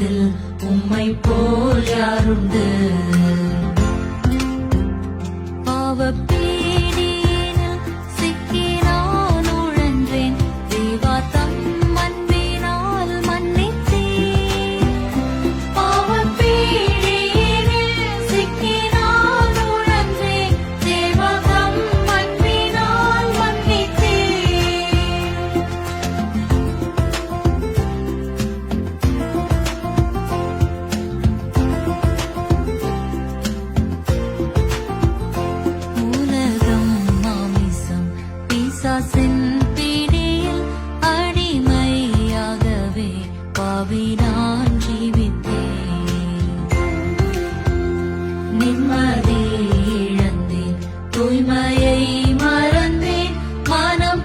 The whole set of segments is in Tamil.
உலகத்தில் உம்மை போல் யாருண்டு? பிசாசின் பிடியில் அடிமையாகவே பாவி நான் ஜீவித்தேன். நிம்மதி இழந்தேன் தூய்மையை மறந்தேன் மனம்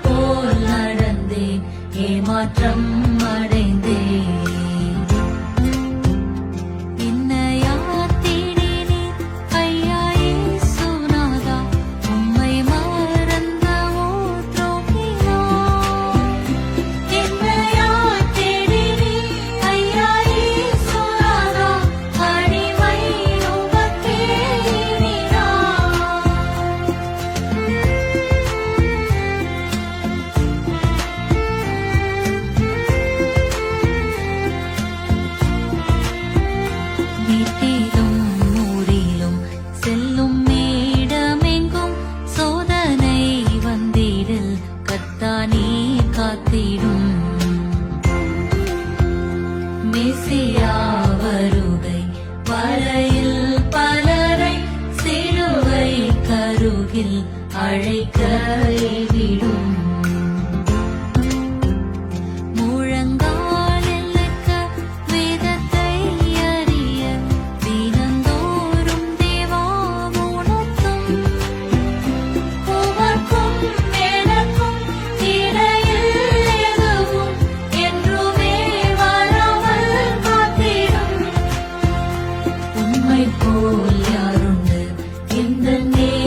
மிசியா வருகை மழையில் பலரை சிலுவை கருகில் அழைக்க the name.